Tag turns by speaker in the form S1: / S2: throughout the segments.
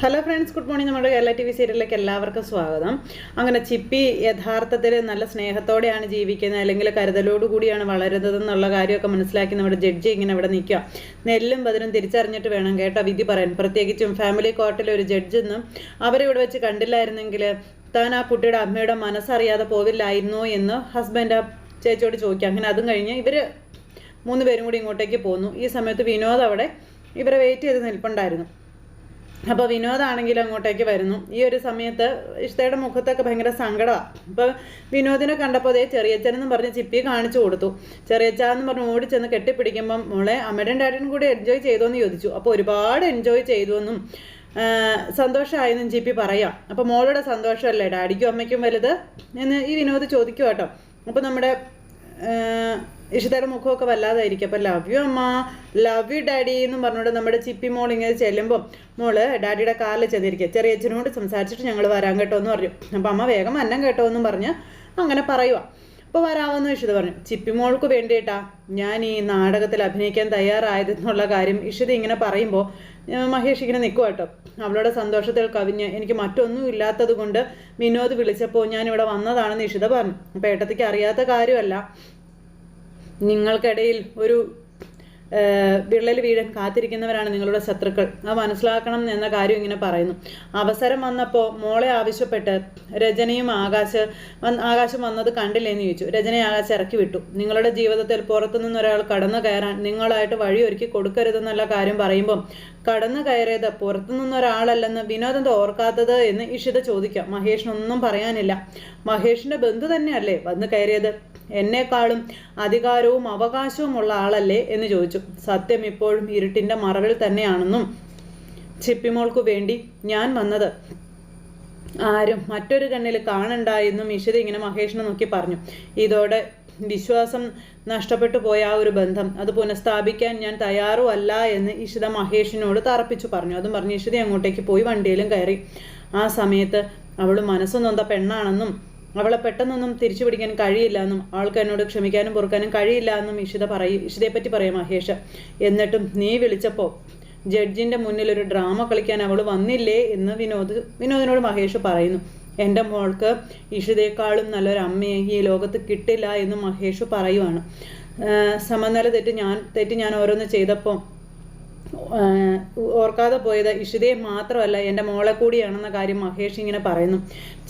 S1: Hello friends good morning നമ്മുടെ Kerala T V സീരിയലിലേക്ക് എല്ലാവർക്കും സ്വാഗതം. അങ്ങനെ ചിപ്പി യഥാർത്ഥത്തിൽ നല്ല സ്നേഹത്തോടെയാണ് ജീവിക്കുന്നത് അല്ലെങ്കിൽ കരുതലോട് കൂടിയാണ് വളരുന്നത് എന്നുള്ള കാര്യമൊക്കെ മനസ്സിലാക്കി നമ്മുടെ ജഡ്ജി ഇങ്ങനെ ഇവിടെ നിൽക്കുക. നെല്ലും ബദലും തിരിച്ചറിഞ്ഞിട്ട് വേണം കേട്ടോ വിധി പറയാൻ. പ്രത്യേകിച്ചും ഫാമിലി കോർട്ടിലെ ഒരു ജഡ്ജ് എന്നും അവരെ ഇവിടെ വെച്ച് കണ്ടില്ലായിരുന്നെങ്കിൽ താൻ ആ കുട്ടിയുടെ അമ്മയുടെ മനസ്സറിയാതെ പോവില്ലായിരുന്നു എന്ന് ഹസ്ബൻഡ് ആ ചേച്ചിയോട് ചോദിക്കുക. അങ്ങനെ അതും കഴിഞ്ഞ് ഇവർ മൂന്ന് പേരും കൂടി ഇങ്ങോട്ടേക്ക് പോന്നു. ഈ സമയത്ത് വിനോദ് അവിടെ ഇവരെ വെയിറ്റ് ചെയ്ത് നിൽപ്പുണ്ടായിരുന്നു. അപ്പോൾ വിനോദാണെങ്കിലും അങ്ങോട്ടേക്ക് വരുന്നു. ഈ ഒരു സമയത്ത് ഇഷ്ടയുടെ മുഖത്തൊക്കെ ഭയങ്കര സങ്കടമാണ് അപ്പോൾ വിനോദിനെ കണ്ടപ്പോൾ അതേ ചെറിയച്ഛനെന്ന് പറഞ്ഞ് ചിപ്പി കാണിച്ചു കൊടുത്തു. ചെറിയച്ച എന്ന് പറഞ്ഞ് ഓടി ചെന്ന് കെട്ടിപ്പിടിക്കുമ്പം മോളെ അമ്മയുടെയും ഡാഡിനും കൂടി എൻജോയ് ചെയ്തു എന്ന് ചോദിച്ചു. അപ്പോൾ ഒരുപാട് എൻജോയ് ചെയ്തു എന്നും സന്തോഷമായെന്നും ചിപ്പി പറയാം. അപ്പോൾ മോളുടെ സന്തോഷമല്ലേ? ഡാഡിക്കും അമ്മയ്ക്കും വലുത്? എന്ന് ഈ വിനോദ് ചോദിക്കും കേട്ടോ അപ്പോൾ നമ്മുടെ ഇഷ്ടയുടെ മുഖമൊക്കെ വല്ലാതായിരിക്കും. അപ്പോൾ ലവ് യു അമ്മ ലവ് യു ഡാഡി എന്ന് പറഞ്ഞുകൊണ്ട് നമ്മുടെ ചിപ്പി മോൾ ഇങ്ങനെ ചെല്ലുമ്പോൾ മോൾ ഡാഡിയുടെ കാലിൽ ചെന്നിരിക്കുക. ചെറിയ അച്ഛനോട് സംസാരിച്ചിട്ട് ഞങ്ങൾ വരാൻ കേട്ടോ എന്ന് പറഞ്ഞു. അപ്പോൾ അമ്മ വേഗം അന്നം കേട്ടോ എന്നും പറഞ്ഞ് അങ്ങനെ പറയുക അപ്പോൾ വരാമെന്ന് ഇഷിത പറഞ്ഞു. ചിപ്പിമോൾക്ക് വേണ്ടിയിട്ടാ ഞാൻ ഈ നാടകത്തിൽ അഭിനയിക്കാൻ തയ്യാറായതെന്നുള്ള കാര്യം ഇഷിത ഇങ്ങനെ പറയുമ്പോൾ മഹേഷ് ഇങ്ങനെ നിൽക്കുക കേട്ടോ. അവളുടെ സന്തോഷത്തിൽ കവിഞ്ഞ് എനിക്ക് മറ്റൊന്നും ഇല്ലാത്തത് കൊണ്ട് വിനോദ് വിളിച്ചപ്പോൾ ഞാൻ ഇവിടെ വന്നതാണെന്ന് ഇഷിത പറഞ്ഞു. അപ്പോൾ അറിയാത്ത കാര്യമല്ല. നിങ്ങൾക്കിടയിൽ ഒരു വിള്ളൽ വീഴാൻ കാത്തിരിക്കുന്നവരാണ് നിങ്ങളുടെ ശത്രുക്കൾ. അത് മനസ്സിലാക്കണം എന്ന കാര്യം ഇങ്ങനെ പറയുന്നു. അവസരം വന്നപ്പോൾ മോളെ ആവശ്യപ്പെട്ട് രചനയും ആകാശ് ആകാശം വന്നത് കണ്ടില്ലേന്ന് ചോദിച്ചു. രചനയെ ആകാശം ഇറക്കി വിട്ടു. നിങ്ങളുടെ ജീവിതത്തിൽ പുറത്തുനിന്ന് ഒരാൾ കടന്നു കയറാൻ നിങ്ങളായിട്ട് വഴിയൊരുക്കി കൊടുക്കരുതെന്നുള്ള കാര്യം പറയുമ്പോൾ കടന്നു കയറിയത് പുറത്തു ഒരാളല്ലെന്ന് വിനോദം ഓർക്കാത്തത് എന്ന് ഇഷിത ചോദിക്കാം. മഹേഷിനൊന്നും പറയാനില്ല. മഹേഷിന്റെ ബന്ധു തന്നെയല്ലേ വന്ന് കയറിയത്? എന്നെക്കാളും അധികാരവും അവകാശവുമുള്ള ആളല്ലേ എന്ന് ചോദിച്ചു. സത്യം ഇപ്പോഴും ഇരുട്ടിന്റെ മറവിൽ തന്നെയാണെന്നും ചിപ്പിമോൾക്കു വേണ്ടി ഞാൻ വന്നത്. ആരും മറ്റൊരു കണ്ണിൽ കാണണ്ട എന്നും ഇഷിത ഇങ്ങനെ മഹേഷിനെ നോക്കി പറഞ്ഞു. ഇതോടെ വിശ്വാസം നഷ്ടപ്പെട്ടു പോയ ആ ഒരു ബന്ധം. അത് പുനഃസ്ഥാപിക്കാൻ ഞാൻ തയ്യാറുമല്ല എന്ന് ഇഷിത മഹേഷിനോട് തറപ്പിച്ചു പറഞ്ഞു. അതും പറഞ്ഞു ഇഷിത അങ്ങോട്ടേക്ക് പോയി വണ്ടിയിലും കയറി. ആ സമയത്ത് അവൾ മനസ്സ് നൊന്ത പെണ്ണാണെന്നും അവളെ പെട്ടെന്നൊന്നും തിരിച്ചു പിടിക്കാൻ കഴിയില്ല എന്നും ആൾക്ക് എന്നോട് ക്ഷമിക്കാനും പൊറുക്കാനും കഴിയില്ല എന്നും ഇഷിത പറയും ഇഷിതയെപ്പറ്റി പറയും മഹേഷ്. എന്നിട്ടും നീ വിളിച്ചപ്പോൾ ജഡ്ജിന്റെ മുന്നിൽ ഒരു ഡ്രാമ കളിക്കാൻ അവൾ വന്നില്ലേ എന്ന് വിനോദ് വിനോദിനോട് മഹേഷ് പറയുന്നു. എന്റെ മോൾക്ക് ഇഷിതേക്കാളും നല്ലൊരു അമ്മയെ ഈ ലോകത്ത് കിട്ടില്ല എന്ന് മഹേഷ് പറയുവാണ്. സമനില തെറ്റ് ഞാൻ തെറ്റ് ഞാൻ ഓരോന്ന് ചെയ്തപ്പോൾ ഓർക്കാതെ പോയത് ഇഷിതയെ മാത്രമല്ല എന്റെ മോളെ കൂടിയാണെന്ന കാര്യം മഹേഷ് ഇങ്ങനെ പറയുന്നു.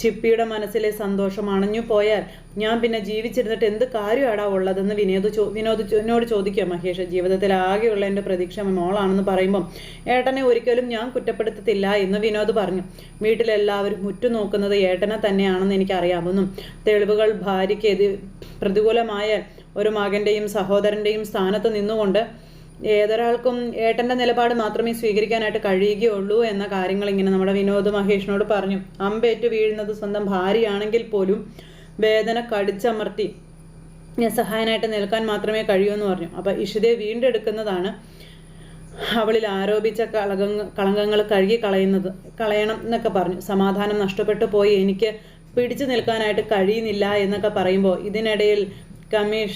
S1: ചിപ്പിയുടെ മനസ്സിലെ സന്തോഷം അണഞ്ഞു പോയാൽ ഞാൻ പിന്നെ ജീവിച്ചിരുന്നിട്ട് എന്ത് കാര്യമാടാ ഉള്ളതെന്ന് വിനോദ് ചോ വിനോദ് എന്നോട് ചോദിക്കുക മഹേഷ്. ജീവിതത്തിൽ ആകെയുള്ള എന്റെ പ്രതീക്ഷ മോളാണെന്ന് പറയുമ്പം ഏട്ടനെ ഒരിക്കലും ഞാൻ കുറ്റപ്പെടുത്തത്തില്ല എന്ന് വിനോദ് പറഞ്ഞു. വീട്ടിലെല്ലാവരും ഉറ്റുനോക്കുന്നത് ഏട്ടനെ തന്നെയാണെന്ന് എനിക്കറിയാമെന്നും തെളിവുകൾ ഭാര്യയ്ക്ക് എതി പ്രതികൂലമായാൽ ഒരു മകന്റെയും സഹോദരന്റെയും സ്ഥാനത്ത് നിന്നുകൊണ്ട് ഏതൊരാൾക്കും ഏട്ടന്റെ നിലപാട് മാത്രമേ സ്വീകരിക്കാനായിട്ട് കഴിയുകയുള്ളൂ എന്ന കാര്യങ്ങൾ ഇങ്ങനെ നമ്മുടെ വിനോദ് മഹേഷിനോട് പറഞ്ഞു. അമ്പേറ്റു വീഴുന്നത് സ്വന്തം ഭാര്യയാണെങ്കിൽ പോലും വേദന കടിച്ചമർത്തി സഹായനായിട്ട് നിൽക്കാൻ മാത്രമേ കഴിയൂ എന്ന് പറഞ്ഞു. അപ്പോൾ ഇഷിതയെ വീണ്ടെടുക്കുന്നതാണ് അവളിൽ ആരോപിച്ച കളകങ്ങൾ കളങ്കങ്ങൾ കഴുകി കളയുന്നത്. കളയണം എന്നൊക്കെ പറഞ്ഞു. സമാധാനം നഷ്ടപ്പെട്ടു പോയി. എനിക്ക് പിടിച്ചു നിൽക്കാനായിട്ട് കഴിയുന്നില്ല എന്നൊക്കെ പറയുമ്പോൾ ഇതിനിടയിൽ കമ്മീഷ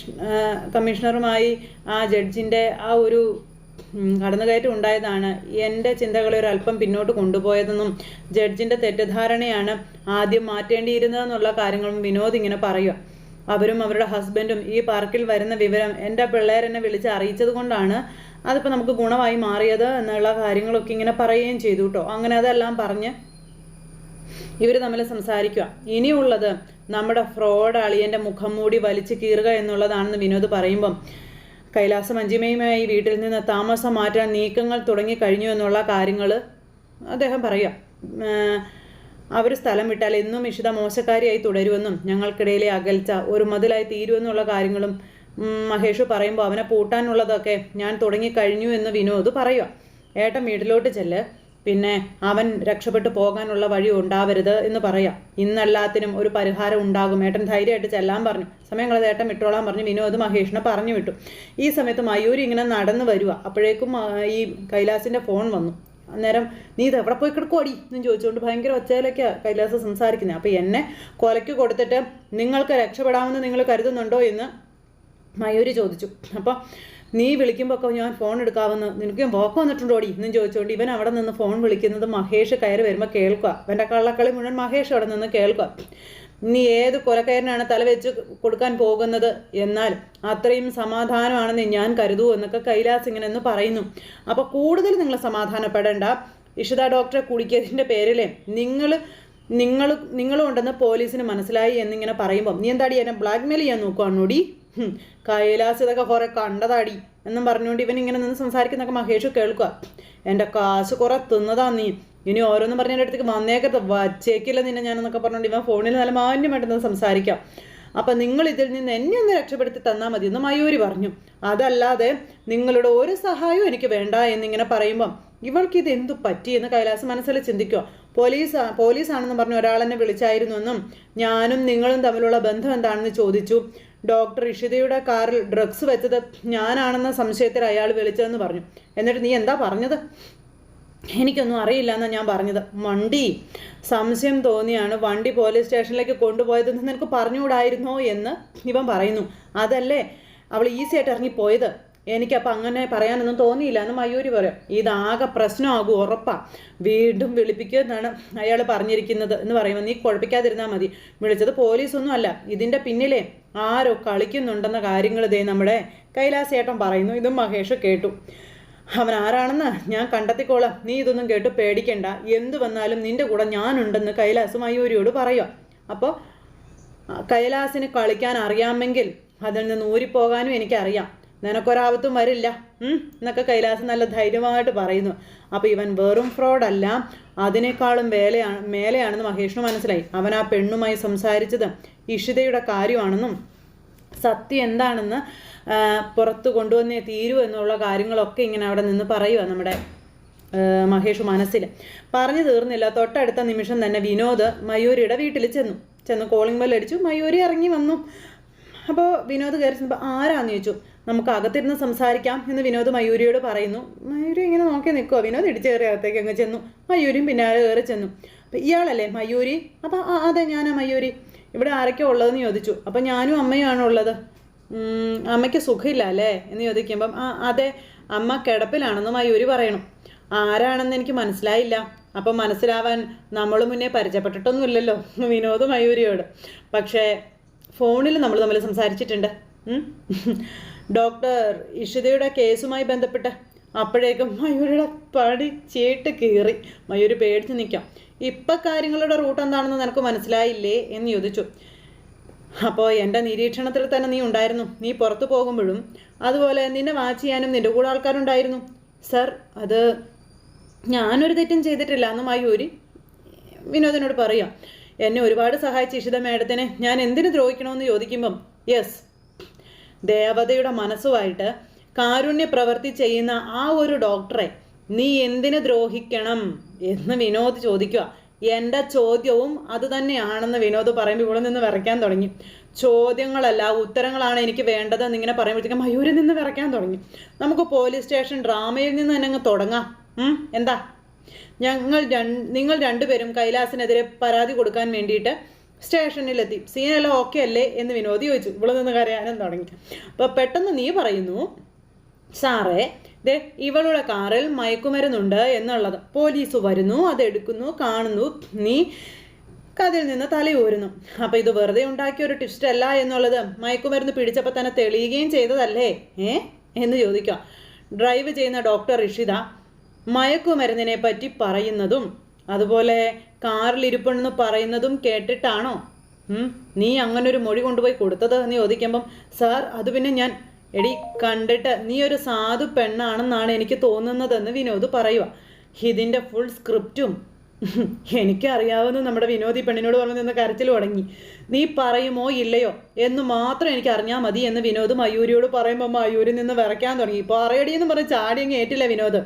S1: കമ്മീഷണറുമായി ആ ജഡ്ജിന്റെ ആ ഒരു കടന്നുകയറ്റം ഉണ്ടായതാണ് എന്റെ ചിന്തകളെ ഒരു അല്പം പിന്നോട്ട് കൊണ്ടുപോയതെന്നും ജഡ്ജിന്റെ തെറ്റിദ്ധാരണയാണ് ആദ്യം മാറ്റേണ്ടിയിരുന്നതെന്നുള്ള കാര്യങ്ങളും വിനോദ് ഇങ്ങനെ പറയുക. അവരും അവരുടെ ഹസ്ബൻഡും ഈ പാർക്കിൽ വരുന്ന വിവരം എന്റെ പിള്ളേരെന്നെ വിളിച്ച് അറിയിച്ചത് കൊണ്ടാണ് അതിപ്പോൾ നമുക്ക് ഗുണമായി മാറിയത് എന്നുള്ള കാര്യങ്ങളൊക്കെ ഇങ്ങനെ പറയുകയും ചെയ്തു കേട്ടോ. അങ്ങനെ അതെല്ലാം പറഞ്ഞ് ഇവർ തമ്മിൽ സംസാരിക്കുക. ഇനിയുള്ളത് നമ്മുടെ ഫ്രോഡ് അളിയന്റെ മുഖം മൂടി വലിച്ചു കീറുക എന്നുള്ളതാണെന്ന് വിനോദ് പറയുമ്പം കൈലാസ മഞ്ജിമയുമായി വീട്ടിൽ നിന്ന് താമസം മാറ്റാൻ നീക്കങ്ങൾ തുടങ്ങി കഴിഞ്ഞു എന്നുള്ള കാര്യങ്ങൾ അദ്ദേഹം പറയുക. അവർ സ്ഥലം വിട്ടാൽ എന്നും ഇഷിത മോശക്കാരിയായി തുടരുമെന്നും ഞങ്ങൾക്കിടയിലെ അകൽച്ച ഒരു മതിലായി തീരുമെന്നുള്ള കാര്യങ്ങളും മഹേഷ് പറയുമ്പോൾ അവനെ പൂട്ടാനുള്ളതൊക്കെ ഞാൻ തുടങ്ങിക്കഴിഞ്ഞു എന്ന് വിനോദ് പറയുക. ഏട്ടൻ വീട്ടിലോട്ട് ചെല്ല്. പിന്നെ അവൻ രക്ഷപ്പെട്ടു പോകാനുള്ള വഴി ഉണ്ടാവരുത് എന്ന് പറയാം. ഇന്നെല്ലാത്തിനും ഒരു പരിഹാരം ഉണ്ടാകും. ഏട്ടൻ ധൈര്യമായിട്ട് ചെല്ലാൻ പറഞ്ഞു. സമയം കളത് ഏട്ടൻ വിട്ടോളാൻ പറഞ്ഞു. വിനോദ് മഹേഷിനെ പറഞ്ഞു വിട്ടു. ഈ സമയത്ത് മയൂരി ഇങ്ങനെ നടന്നു വരിക അപ്പോഴേക്കും ഈ കൈലാസിന്റെ ഫോൺ വന്നു. അന്നേരം നീ ഇത് എവിടെ പോയി കിടക്കുവാടി എന്ന് ചോദിച്ചുകൊണ്ട് ഭയങ്കര ഒച്ചയിലൊക്കെയാണ് കൈലാസ് സംസാരിക്കുന്നത് അപ്പോൾ എന്നെ കൊലയ്ക്ക് കൊടുത്തിട്ട് നിങ്ങൾക്ക് രക്ഷപ്പെടാമെന്ന് നിങ്ങൾ കരുതുന്നുണ്ടോ എന്ന് മയൂരി ചോദിച്ചു. അപ്പോൾ നീ വിളിക്കുമ്പോൾ ഞാൻ ഫോൺ എടുക്കാവുന്ന നിനക്ക് ഞാൻ പോക്ക് വന്നിട്ടുണ്ടോടി? എന്നും ചോദിച്ചുകൊണ്ട് ഇവൻ അവിടെ നിന്ന് ഫോൺ വിളിക്കുന്നത് മഹേഷ് കയറി വരുമ്പോൾ കേൾക്കുക അവന്റെ കള്ളക്കളി മുഴുവൻ മഹേഷ് അവിടെ നിന്ന് കേൾക്കുക നീ ഏത് കൊലക്കയറിനാണ് തല വെച്ച് കൊടുക്കാൻ പോകുന്നത്? എന്നാൽ അത്രയും സമാധാനമാണെന്ന് ഞാൻ കരുതൂ എന്നൊക്കെ കൈലാസ് ഇങ്ങനെ എന്ന് പറയുന്നു. അപ്പോൾ കൂടുതൽ നിങ്ങൾ സമാധാനപ്പെടേണ്ട. ഇഷിത ഡോക്ടറെ കുടിക്കിയതിന്റെ പേരിൽ നിങ്ങൾ നിങ്ങൾ നിങ്ങളും ഉണ്ടെന്ന് പോലീസിന് മനസ്സിലായി എന്നിങ്ങനെ പറയുമ്പോൾ നീ എന്താടി എന്നെ ബ്ലാക്ക്മെയിൽ ചെയ്യാൻ നോക്കുവാണോടി? കൈലാസ് ഇതൊക്കെ കുറെ കണ്ടതാടി എന്നും പറഞ്ഞുകൊണ്ട് ഇവൻ ഇങ്ങനെ നിന്ന് സംസാരിക്കുന്നൊക്കെ മഹേഷ് കേൾക്കുക. എന്റെ കാശ് കുറെ തിന്നതാ നീ. ഇനി ഓരോന്നും പറഞ്ഞ എന്റെ അടുത്തേക്ക് വന്നേക്കത്ത് വച്ചേക്കില്ല നിന്നെ ഞാനെന്നൊക്കെ പറഞ്ഞുകൊണ്ട് ഇവൻ ഫോണിൽ നല്ല മാന്യമായിട്ട് സംസാരിക്കാം. അപ്പം നിങ്ങൾ ഇതിൽ നിന്ന് എന്നെ ഒന്ന് രക്ഷപ്പെടുത്തി തന്നാൽ മതി എന്ന് മയൂരി പറഞ്ഞു. അതല്ലാതെ നിങ്ങളുടെ ഒരു സഹായവും എനിക്ക് വേണ്ട എന്നിങ്ങനെ പറയുമ്പം ഇവൾക്ക് ഇത് എന്തു പറ്റി എന്ന് കൈലാസ് മനസ്സിൽ ചിന്തിക്കുക. പോലീസ് പോലീസാണെന്ന് പറഞ്ഞു ഒരാളെന്നെ വിളിച്ചായിരുന്നു എന്നും ഞാനും നിങ്ങളും തമ്മിലുള്ള ബന്ധം എന്താണെന്ന് ചോദിച്ചു. ഡോക്ടർ ഇഷിതയുടെ കാറിൽ ഡ്രഗ്സ് വെച്ചത് ഞാനാണെന്ന സംശയത്തിൽ അയാൾ വിളിച്ചതെന്ന് പറഞ്ഞു. എന്നിട്ട് നീ എന്താ പറഞ്ഞത്? എനിക്കൊന്നും അറിയില്ല എന്നാണ് ഞാൻ പറഞ്ഞത്. വണ്ടി. സംശയം തോന്നിയാണ് വണ്ടി പോലീസ് സ്റ്റേഷനിലേക്ക് കൊണ്ടുപോയതെന്ന് നിനക്ക് പറഞ്ഞുകൂടായിരുന്നോ എന്ന് ഇവൻ പറയുന്നു. അതല്ലേ? അവൾ ഈസി ആയിട്ട് ഇറങ്ങിപ്പോയത്. എനിക്കപ്പോൾ അങ്ങനെ പറയാനൊന്നും തോന്നിയില്ല എന്ന് മയൂരി പറയും. ഇതാകെ പ്രശ്നമാകും ഉറപ്പാ. വീണ്ടും വിളിപ്പിക്കുക എന്നാണ് അയാൾ പറഞ്ഞിരിക്കുന്നത് എന്ന് പറയുമ്പോൾ നീ കുഴപ്പിക്കാതിരുന്നാൽ മതി. വിളിച്ചത് പോലീസൊന്നും അല്ല. ഇതിന്റെ പിന്നിലെ ആരോ കളിക്കുന്നുണ്ടെന്ന കാര്യങ്ങൾ ഇതേ നമ്മുടെ കൈലാസേട്ടൻ പറയുന്നു. ഇതും മഹേഷ് കേട്ടു. അവൻ ആരാണെന്ന് ഞാൻ കണ്ടെത്തിക്കോളാം. നീ ഇതൊന്നും കേട്ട് പേടിക്കണ്ട. എന്തു വന്നാലും നിന്റെ കൂടെ ഞാനുണ്ടെന്ന് കൈലാസ് മയൂരിയോട് പറയുക അപ്പോൾ കൈലാസിന് കളിക്കാൻ അറിയാമെങ്കിൽ അതിൽ നിന്ന് ഊരിപ്പോകാനും എനിക്കറിയാം. നിനക്കൊരാപത്തും വരില്ല. എന്നൊക്കെ കൈലാസ് നല്ല ധൈര്യമായിട്ട് പറയുന്നു. അപ്പോൾ ഇവൻ വെറും ഫ്രോഡല്ല അതിനേക്കാളും വേലയാണ് മേലെയാണെന്ന് മഹേഷിന് മനസ്സിലായി. അവൻ ആ പെണ്ണുമായി സംസാരിച്ചത് ഇഷിതയുടെ കാര്യമാണെന്നും സത്യം എന്താണെന്ന് പുറത്ത് കൊണ്ടുവന്നേ തീരൂ എന്നുള്ള കാര്യങ്ങളൊക്കെ ഇങ്ങനെ അവിടെ നിന്ന് പറയുക നമ്മുടെ മഹേഷ് മനസ്സിൽ. പറഞ്ഞു തീർന്നില്ല. തൊട്ടടുത്ത നിമിഷം തന്നെ വിനോദ് മയൂരിയുടെ വീട്ടിൽ ചെന്നു. ചെന്ന് കോളിംഗ് ബെൽ അടിച്ചു. മയൂരി ഇറങ്ങി വന്നു. അപ്പോൾ വിനോദ് കയറി ചെന്നപ്പോൾ ആരാന്ന് ചോദിച്ചു? നമുക്ക് അകത്തിരുന്ന് സംസാരിക്കാം എന്ന് വിനോദ് മയൂരിയോട് പറയുന്നു. മയൂരി ഇങ്ങനെ നോക്കി നിൽക്കുക വിനോദ് ഇടിച്ചു കയറി അകത്തേക്ക് അങ്ങ് ചെന്നു. മയൂരിയും പിന്നാലെ കയറി ചെന്നു. അപ്പം ഇയാളല്ലേ മയൂരി? അപ്പം ആ അതെ ഞാനാ മയൂരി. ഇവിടെ ആരൊക്കെ ഉള്ളതെന്ന് ചോദിച്ചു. അപ്പം ഞാനും അമ്മയുമാണ് ഉള്ളത്. അമ്മയ്ക്ക് സുഖമില്ല അല്ലേ? എന്ന് ചോദിക്കുമ്പം ആ അതെ അമ്മ കിടപ്പിലാണെന്ന് മയൂരി പറയണം. ആരാണെന്ന് എനിക്ക് മനസ്സിലായില്ല. അപ്പം മനസ്സിലാവാൻ നമ്മൾ മുന്നേ പരിചയപ്പെട്ടിട്ടൊന്നുമില്ലല്ലോ വിനോദ് മയൂരിയോട്. പക്ഷേ ഫോണിൽ നമ്മൾ തമ്മിൽ സംസാരിച്ചിട്ടുണ്ട്. ഡോക്ടർ ഇഷിതയുടെ കേസുമായി ബന്ധപ്പെട്ട് അപ്പോഴേക്കും മയൂരിയുടെ പടി ചേട്ട് കീറി. മയൂരി പേടിച്ച് നിൽക്കാം. ഇപ്പം കാര്യങ്ങളുടെ റൂട്ട് എന്താണെന്ന് നിനക്ക് മനസ്സിലായില്ലേ എന്ന് ചോദിച്ചു. അപ്പോൾ എന്റെ നിരീക്ഷണത്തിൽ തന്നെ നീ ഉണ്ടായിരുന്നു. നീ പുറത്തു പോകുമ്പോഴും അതുപോലെ നിന്നെ വാച്ച് ചെയ്യാനും നിന്റെ കൂടെ ആൾക്കാരുണ്ടായിരുന്നു. സർ അത് ഞാനൊരു തെറ്റും ചെയ്തിട്ടില്ല എന്ന് മയൂരി വിനോദിനോട് പറയാം. എന്നെ ഒരുപാട് സഹായിച്ച ഇഷിത മേഡത്തിനെ ഞാൻ എന്തിനു ദ്രോഹിക്കണമെന്ന് ചോദിക്കുമ്പം യെസ് ദേവതയുടെ മനസ്സുമായിട്ട് കാരുണ്യ പ്രവൃത്തി ചെയ്യുന്ന ആ ഒരു ഡോക്ടറെ നീ എന്തിനു ദ്രോഹിക്കണം എന്ന് വിനോദ് ചോദിക്കുക. എന്റെ ചോദ്യവും അത് തന്നെയാണെന്ന് വിനോദ് പറയുമ്പോൾ ഇവിടെ നിന്ന് വിറയ്ക്കാൻ തുടങ്ങി. ചോദ്യങ്ങളല്ല ഉത്തരങ്ങളാണ് എനിക്ക് വേണ്ടതെന്ന് ഇങ്ങനെ പറയുമ്പോഴത്തേക്കും മയൂരിൽ നിന്ന് വിറയ്ക്കാൻ തുടങ്ങി. നമുക്ക് പോലീസ് സ്റ്റേഷൻ ഡ്രാമയിൽ നിന്ന് തന്നെ അങ്ങ് തുടങ്ങാം. എന്താ? ഞങ്ങൾ നിങ്ങൾ രണ്ടുപേരും കൈലാസിനെതിരെ പരാതി കൊടുക്കാൻ വേണ്ടിയിട്ട് സ്റ്റേഷനിലെത്തി. സീനെല്ലാം ഓക്കെ അല്ലേ? എന്ന് വിനോദി ചോദിച്ചു. ഇവിടെ നിന്ന് കരയാനും തുടങ്ങി? അപ്പോൾ പെട്ടെന്ന് നീ പറയുന്നു സാറേ ദേ ഇവളുടെ കാറിൽ മയക്കുമരുന്നുണ്ട് എന്നുള്ളത്. പോലീസ് വരുന്നു അതെടുക്കുന്നു കാണുന്നു. നീ കഥയിൽ നിന്ന് തലയൂരുന്നു അപ്പോൾ ഇത് വെറുതെ ഉണ്ടാക്കിയ ഒരു ട്വിസ്റ്റ് അല്ല എന്നുള്ളത്. മയക്കുമരുന്ന് പിടിച്ചപ്പോൾ തന്നെ തെളിയുകയും ചെയ്തതല്ലേ? ഏ? എന്ന് ചോദിക്കാം ഡ്രൈവ് ചെയ്യുന്ന ഡോക്ടർ ഇഷിത മയക്കുമരുന്നിനെ പറ്റി പറയുന്നതും അതുപോലെ കാറിൽ ഇരിപ്പുണ്ടെന്ന് പറയുന്നതും കേട്ടിട്ടാണോ? നീ അങ്ങനെ ഒരു മൊഴി കൊണ്ടുപോയി കൊടുത്തത് എന്ന് ചോദിക്കുമ്പം സാർ അത് പിന്നെ ഞാൻ എടി കണ്ടിട്ട് നീ ഒരു സാധു പെണ്ണാണെന്നാണ് എനിക്ക് തോന്നുന്നതെന്ന് വിനോദ് പറയുക ഇതിന്റെ ഫുൾ സ്ക്രിപ്റ്റും എനിക്കറിയാവുന്ന നമ്മുടെ വിനോദി പെണ്ണിനോട് പറഞ്ഞു നിന്ന് കരച്ചിൽ തുടങ്ങി. നീ പറയുമോ ഇല്ലയോ എന്ന് മാത്രം എനിക്ക് അറിഞ്ഞാൽ മതി എന്ന് വിനോദ് മയൂരിയോട് പറയുമ്പോൾ മയൂരിൽ നിന്ന് വിറയ്ക്കാൻ തുടങ്ങി. ഇപ്പോൾ അറിയടി എന്ന് പറഞ്ഞ് ചാടിയങ്ങ് ഏറ്റില്ല വിനോദ്.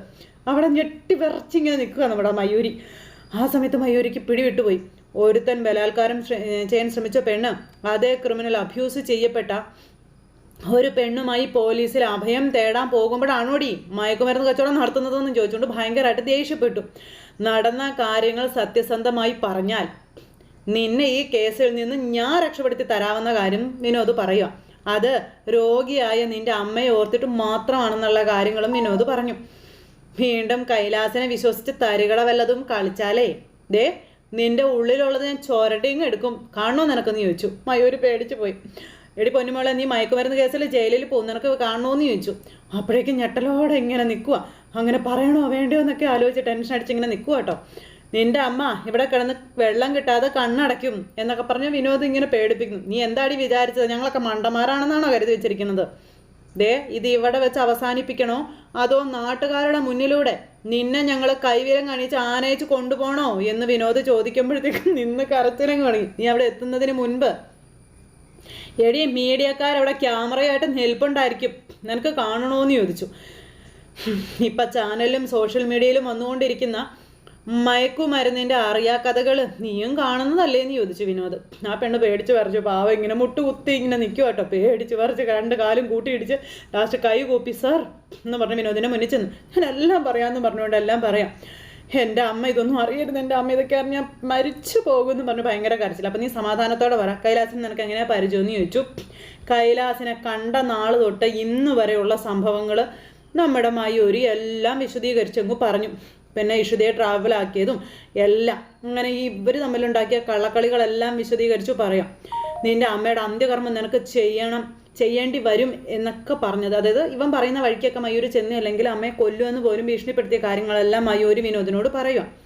S1: അവിടെ ഞെട്ടി വിറച്ചിങ്ങനെ നിൽക്കുക നമ്മുടെ മയൂരി. ആ സമയത്ത് മയൂരിക്ക് പിടിവിട്ടുപോയി. ഒരുത്തൻ ബലാത്കാരം ചെയ്യാൻ ശ്രമിച്ച പെണ്ണ് അതേ ക്രിമിനൽ അബ്യൂസ് ചെയ്യപ്പെട്ട ഒരു പെണ്ണുമായി പോലീസിൽ അഭയം തേടാൻ പോകുമ്പോഴാണോടി മയക്കുമരുന്ന് കച്ചവടം നടത്തുന്നതെന്ന് ചോദിച്ചുകൊണ്ട് ഭയങ്കരമായിട്ട് ദേഷ്യപ്പെട്ടു. നടന്ന കാര്യങ്ങൾ സത്യസന്ധമായി പറഞ്ഞാൽ നിന്നെ ഈ കേസിൽ നിന്ന് ഞാൻ രക്ഷപ്പെടുത്തി തരാവുന്ന കാര്യം വിനോദ് പറയുക. അത് രോഗിയായ നിന്റെ അമ്മയെ ഓർത്തിട്ട് മാത്രമാണെന്നുള്ള കാര്യങ്ങളും വിനോദ് പറഞ്ഞു. വീണ്ടും കൈലാസനെ വിശ്വസിച്ച് തരികള വല്ലതും കളിച്ചാലേ? ദേ നിന്റെ ഉള്ളിലുള്ളത് ഞാൻ ചോരട്ടിങ് എടുക്കും. കാണണോ നിനക്കെന്ന് ചോദിച്ചു. മയൂര് പേടിച്ചു പോയി. എടി പൊന്നുമോളെ നീ മയക്കുമരുന്ന് കേസിൽ ജയിലിൽ പോകും. നിനക്ക് കാണണോന്ന് ചോദിച്ചു. അപ്പോഴേക്കും ഞെട്ടലോടെ ഇങ്ങനെ നിൽക്കുക അങ്ങനെ പറയണോ വേണ്ടയോ എന്നൊക്കെ ആലോചിച്ച് ടെൻഷൻ അടിച്ച് ഇങ്ങനെ നിൽക്കുക കേട്ടോ. നിന്റെ അമ്മ ഇവിടെ കിടന്ന് വെള്ളം കിട്ടാതെ കണ്ണടയ്ക്കും എന്നൊക്കെ പറഞ്ഞ് വിനോദ് ഇങ്ങനെ പേടിപ്പിക്കുന്നു. നീ എന്താടി വിചാരിച്ചത്? ഞങ്ങളൊക്കെ മണ്ടന്മാരാണെന്നാണോ കരുതി വെച്ചിരിക്കുന്നത്? ദേ ഇത് ഇവിടെ വെച്ച് അവസാനിപ്പിക്കണോ? അതോ നാട്ടുകാരുടെ മുന്നിലൂടെ നിന്നെ ഞങ്ങൾ കൈവിരം കാണിച്ച് ആനയിച്ച് കൊണ്ടുപോകണോ എന്ന് വിനോദ് ചോദിക്കുമ്പോഴത്തേക്കും നിന്ന് കരച്ചിലും കാണി നീ അവിടെ എത്തുന്നതിന് മുൻപ്. എടി മീഡിയക്കാരവിടെ ക്യാമറയായിട്ട് നിൽപ്പുണ്ടായിരിക്കും. നിനക്ക് കാണണോന്ന് ചോദിച്ചു. ഇപ്പം ചാനലിലും സോഷ്യൽ മീഡിയയിലും വന്നുകൊണ്ടിരിക്കുന്ന മയക്കുമരുന്നിന്റെ അറിയാ കഥകൾ നീയും കാണുന്നതല്ലേന്ന് ചോദിച്ചു വിനോദ്. ആ പെണ്ണ് പേടിച്ച് പറിച്ചു പാവ ഇങ്ങനെ മുട്ടുകുത്തി ഇങ്ങനെ നിൽക്കുക കേട്ടോ പേടിച്ച് പറിച്ച് രണ്ട് കാലും കൂട്ടിയിടിച്ച് ലാസ്റ്റ് കൈ കൂപ്പി സാർ എന്ന് പറഞ്ഞ് വിനോദിനെ മുന്നിൽ ചെന്ന്. ഞാൻ എല്ലാം പറയാമെന്ന് പറഞ്ഞുകൊണ്ട് എല്ലാം പറയാം. എന്റെ അമ്മ ഇതൊന്നും അറിയരുത്. എന്റെ അമ്മ ഇതൊക്കെ അറിഞ്ഞാൽ മരിച്ചു പോകും എന്ന് പറഞ്ഞ് ഭയങ്കര കരച്ചില്ല അപ്പം നീ സമാധാനത്തോടെ പറ. കൈലാസിന് നിനക്ക് എങ്ങനെയാ പരിചയമെന്ന് ചോദിച്ചു. കൈലാസിനെ കണ്ട നാൾ തൊട്ട് ഇന്ന് വരെയുള്ള സംഭവങ്ങൾ നമ്മുടെ മയൂരി എല്ലാം വിശദീകരിച്ചങ്ങ് പറഞ്ഞു. പിന്നെ ഇഷുദയെ ട്രാവലാക്കിയതും എല്ലാം. അങ്ങനെ ഈ ഇവർ തമ്മിലുണ്ടാക്കിയ കള്ളക്കളികളെല്ലാം വിശദീകരിച്ചു പറയാം. നിന്റെ അമ്മയുടെ അന്ത്യകർമ്മം നിനക്ക് ചെയ്യണം ചെയ്യേണ്ടി വരും എന്നൊക്കെ പറഞ്ഞത്. അതായത് ഇവൻ പറയുന്ന വഴിക്കൊക്കെ മയൂര് ചെന്നില്ലെങ്കിൽ അമ്മയെ കൊല്ലുമെന്ന് പോലും ഭീഷണിപ്പെടുത്തിയ കാര്യങ്ങളെല്ലാം മയൂര് വിനോദിനോട് പറയുക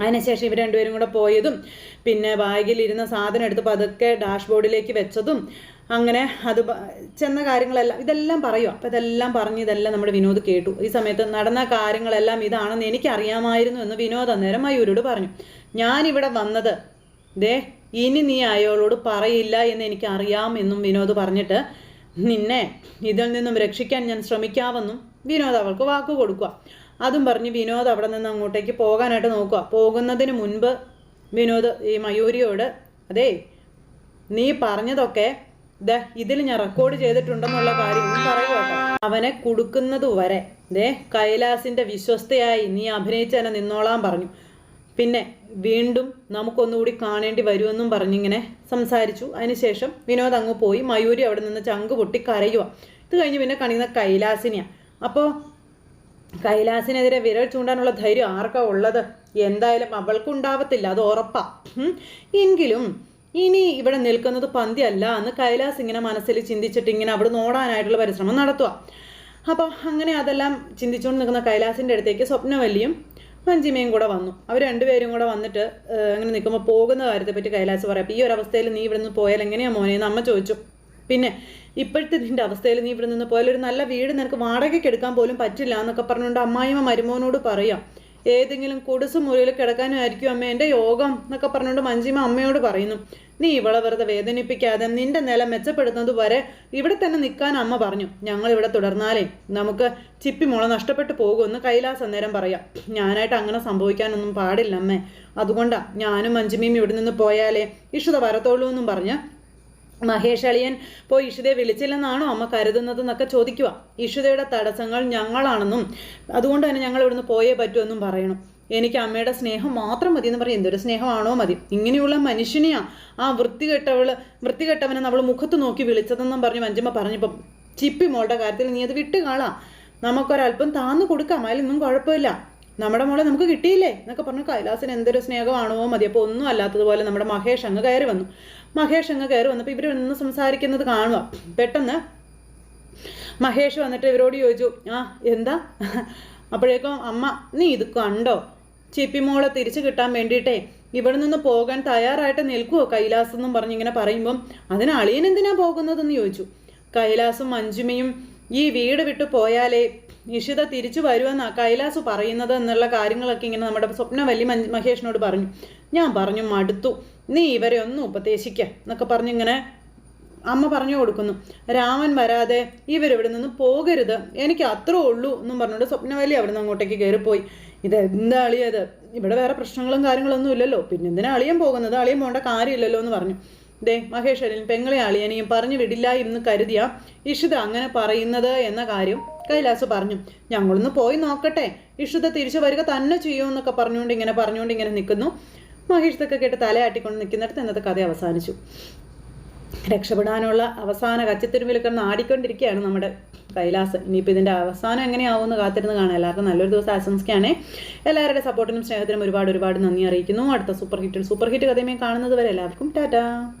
S1: അതിനുശേഷം ഇവർ രണ്ടുപേരും കൂടെ പോയതും പിന്നെ ബാഗിലിരുന്ന സാധനം എടുത്ത് പതുക്കെ ഡാഷ്ബോർഡിലേക്ക് വെച്ചതും അങ്ങനെ അത് ചെന്ന കാര്യങ്ങളെല്ലാം ഇതെല്ലാം പറയുക അപ്പം ഇതെല്ലാം പറഞ്ഞ് ഇതെല്ലാം നമ്മുടെ വിനോദ് കേട്ടു. ഈ സമയത്ത് നടന്ന കാര്യങ്ങളെല്ലാം ഇതാണെന്ന് എനിക്കറിയാമായിരുന്നു എന്ന് വിനോദ് അന്നേരം മയൂരോട് പറഞ്ഞു. ഞാനിവിടെ വന്നത് ദേ ഇനി നീ അയാളോട് പറയില്ല എന്ന് എനിക്കറിയാം എന്നും വിനോദ് പറഞ്ഞിട്ട് നിന്നെ ഇതിൽ നിന്നും രക്ഷിക്കാൻ ഞാൻ ശ്രമിക്കാമെന്നും വിനോദ് അവൾക്ക് വാക്ക് കൊടുക്കുക അതും പറഞ്ഞ് വിനോദ് അവിടെ നിന്ന് അങ്ങോട്ടേക്ക് പോകാനായിട്ട് നോക്കുക പോകുന്നതിന് മുൻപ് വിനോദ് ഈ മയൂരിയോട് അതേ നീ പറഞ്ഞതൊക്കെ ദേ ഇതിൽ ഞാൻ റെക്കോർഡ് ചെയ്തിട്ടുണ്ടെന്നുള്ള കാര്യം പറയുക അവനെ കൊടുക്കുന്നത് വരെ ദേ കൈലാസിന്റെ വിശ്വസ്തയായി നീ അഭിനയിച്ചതിനെ നിന്നോളാൻ പറഞ്ഞു. പിന്നെ വീണ്ടും നമുക്കൊന്നുകൂടി കാണേണ്ടി വരുമെന്നും പറഞ്ഞിങ്ങനെ സംസാരിച്ചു. അതിനുശേഷം വിനോദ് അങ്ങ് പോയി മയൂരി അവിടെ നിന്ന് ചങ്ക് പൊട്ടി കരയുക ഇത് കഴിഞ്ഞ് പിന്നെ കണിയുന്ന കൈലാസിനെയാണ് അപ്പോൾ കൈലാസിനെതിരെ വിരൽ ചൂണ്ടാനുള്ള ധൈര്യം ആർക്കാ ഉള്ളത്? എന്തായാലും അവൾക്കുണ്ടാവത്തില്ല അത് ഉറപ്പാ. എങ്കിലും ഇനി ഇവിടെ നിൽക്കുന്നത് പന്തിയല്ല എന്ന് കൈലാസ് ഇങ്ങനെ മനസ്സിൽ ചിന്തിച്ചിട്ട് ഇങ്ങനെ അവിടെ ഓടാനായിട്ടുള്ള പരിശ്രമം നടത്തുക അപ്പോൾ അങ്ങനെ അതെല്ലാം ചിന്തിച്ചുകൊണ്ട് നിൽക്കുന്ന കൈലാസിന്റെ അടുത്തേക്ക് സ്വപ്നവല്ലിയും മഞ്ജിമയും കൂടെ വന്നു. അവർ രണ്ടുപേരും കൂടെ വന്നിട്ട് അങ്ങനെ നിൽക്കുമ്പോൾ പോകുന്ന കാര്യത്തെപ്പറ്റി കൈലാസ് പറയാം ഈ ഒരു അവസ്ഥയിൽ നീ ഇവിടെ നിന്ന് പോയാൽ എങ്ങനെയാ മോനെ? എന്ന് അമ്മ ചോദിച്ചു. പിന്നെ ഇപ്പോഴത്തെ നിന്റെ അവസ്ഥയിൽ നീ ഇവിടെ നിന്ന് പോയാൽ ഒരു നല്ല വീട് നിനക്ക് വാടകയ്ക്ക് എടുക്കാൻ പോലും പറ്റില്ല എന്നൊക്കെ പറഞ്ഞുകൊണ്ട് അമ്മായിമ്മ മരുമോനോട് പറയാം. ഏതെങ്കിലും കുടിസ് മുറിയിൽ കിടക്കാനായിരിക്കും അമ്മ എന്റെ യോഗം എന്നൊക്കെ പറഞ്ഞുകൊണ്ട് മഞ്ജിമ അമ്മയോട് പറയുന്നു. നീ ഇവളെ വെറുതെ വേദനിപ്പിക്കാതെ നിന്റെ നില മെച്ചപ്പെടുന്നത് വരെ ഇവിടെ തന്നെ നിൽക്കാൻ അമ്മ പറഞ്ഞു. ഞങ്ങൾ ഇവിടെ തുടർന്നാലേ നമുക്ക് ചിപ്പി മുള നഷ്ടപ്പെട്ടു പോകുമെന്ന് കൈലാസ് അന്നേരം പറയാം. ഞാനായിട്ട് അങ്ങനെ സംഭവിക്കാനൊന്നും പാടില്ല അമ്മേ. അതുകൊണ്ടാണ് ഞാനും മഞ്ജിമയും ഇവിടെ നിന്ന് പോയാലേ ഇഷുത വരത്തോളൂ എന്നും പറഞ്ഞ് മഹേഷ് അളിയൻ പോയി വിളിച്ചില്ലെന്നാണോ അമ്മ കരുതുന്നത് എന്നൊക്കെ ചോദിക്കുക ഇഷിതയുടെ തടസ്സങ്ങൾ ഞങ്ങളാണെന്നും അതുകൊണ്ട് തന്നെ ഞങ്ങൾ ഇവിടുന്ന് പോയേ പറ്റുമെന്നും പറയണം. എനിക്ക് അമ്മയുടെ സ്നേഹം മാത്രം മതി എന്ന് പറയും. എന്തൊരു സ്നേഹമാണോ മതി. ഇങ്ങനെയുള്ള മനുഷ്യനെയാ ആ വൃത്തികെട്ടവൾ വൃത്തികെട്ടവനെ നമ്മൾ മുഖത്ത് നോക്കി വിളിച്ചതെന്നും പറഞ്ഞ് മഞ്ജമ്മ പറഞ്ഞപ്പം ചിപ്പി മോളുടെ കാര്യത്തിൽ നീ അത് വിട്ട് കാണാം നമുക്കൊരല്പം താന്നു കൊടുക്കാം. അതിലൊന്നും കുഴപ്പമില്ല. നമ്മുടെ മോളെ നമുക്ക് കിട്ടിയില്ലേ എന്നൊക്കെ പറഞ്ഞു കൈലാസിന് എന്തൊരു സ്നേഹമാണോ മതി. അപ്പോൾ ഒന്നും അല്ലാത്തതുപോലെ നമ്മുടെ മഹേഷ് അങ്ങ് കയറി വന്നു. മഹേഷ് അങ്ങ് കയറി വന്നപ്പോൾ ഇവരൊന്ന് സംസാരിക്കുന്നത് കാണുക പെട്ടെന്ന് മഹേഷ് വന്നിട്ട് ഇവരോട് ചോദിച്ചു ആ എന്താ? അപ്പോഴേക്കും അമ്മ നീ ഇത് കണ്ടോ? ചിപ്പി ചിപ്പിമോളെ തിരിച്ചു കിട്ടാൻ വേണ്ടിയിട്ടേ ഇവിടെ നിന്ന് പോകാൻ തയ്യാറായിട്ട് നിൽക്കുവോ കൈലാസ് എന്നും പറഞ്ഞിങ്ങനെ പറയുമ്പം അതിന് അളിയൻ എന്തിനാ പോകുന്നതെന്ന് ചോദിച്ചു. കൈലാസും മഞ്ജുമയും ഈ വീട് വിട്ടു പോയാലേ നിഷിത തിരിച്ചു വരുമെന്നാ കൈലാസ് പറയുന്നത് എന്നുള്ള കാര്യങ്ങളൊക്കെ ഇങ്ങനെ നമ്മുടെ സ്വപ്നവല്ലി മഹേഷിനോട് പറഞ്ഞു. ഞാൻ പറഞ്ഞു മടുത്തു. നീ ഇവരെ ഒന്നും ഉപദേശിക്ക എന്നൊക്കെ പറഞ്ഞിങ്ങനെ അമ്മ പറഞ്ഞു കൊടുക്കുന്നു. രാമൻ വരാതെ ഇവരിവിടെ നിന്ന് പോകരുത്. എനിക്ക് അത്രേ ഉള്ളൂ എന്നും പറഞ്ഞുകൊണ്ട് സ്വപ്നവല്ലി അവിടെ നിന്ന് അങ്ങോട്ടേക്ക് കയറിപ്പോയി. ഇത് എന്താ അളിയത് ഇവിടെ വേറെ പ്രശ്നങ്ങളും കാര്യങ്ങളൊന്നും ഇല്ലല്ലോ. പിന്നെ എന്തിനാ അളിയൻ പോകുന്നത്? അളിയൻ പോകേണ്ട കാര്യമില്ലല്ലോ എന്ന് പറഞ്ഞു. ദേ മഹേശ്വരൻ പെങ്ങളെ അളിയനെയും പറഞ്ഞു വിടില്ല എന്ന് കരുതിയ ഇഷിത അങ്ങനെ പറയുന്നത് എന്ന കാര്യം കൈലാസ് പറഞ്ഞു ഞങ്ങളൊന്ന് പോയി നോക്കട്ടെ. ഇഷുത തിരിച്ചു വരിക തന്നെ ചെയ്യുമെന്നൊക്കെ പറഞ്ഞുകൊണ്ട് ഇങ്ങനെ പറഞ്ഞുകൊണ്ട് ഇങ്ങനെ നിൽക്കുന്നു. മഹേഷ് ഇതൊക്കെ കേട്ട് തലയാട്ടിക്കൊണ്ട് നിൽക്കുന്നിടത്ത് ഇന്നത്തെ കഥ അവസാനിച്ചു. രക്ഷപ്പെടാനുള്ള അവസാന കച്ചത്തിരുമ്പിൽ കിടന്ന് ആടിക്കൊണ്ടിരിക്കുകയാണ് നമ്മുടെ കൈലാസ്. ഇനിയിപ്പോൾ ഇതിന്റെ അവസാനം എങ്ങനെയാവുമെന്ന് കാത്തിരുന്ന് കാണാം. എല്ലാവർക്കും നല്ലൊരു ദിവസം ആശംസിക്കുകയാണേ. എല്ലാവരുടെ സപ്പോർട്ടിനും സ്നേഹത്തിനും ഒരുപാട് ഒരുപാട് നന്ദി അറിയിക്കുന്നു. അടുത്ത സൂപ്പർ ഹിറ്റിൽ സൂപ്പർ ഹിറ്റ് കഥയുമായി കാണുന്നത് വരെ എല്ലാവർക്കും ടാറ്റാ.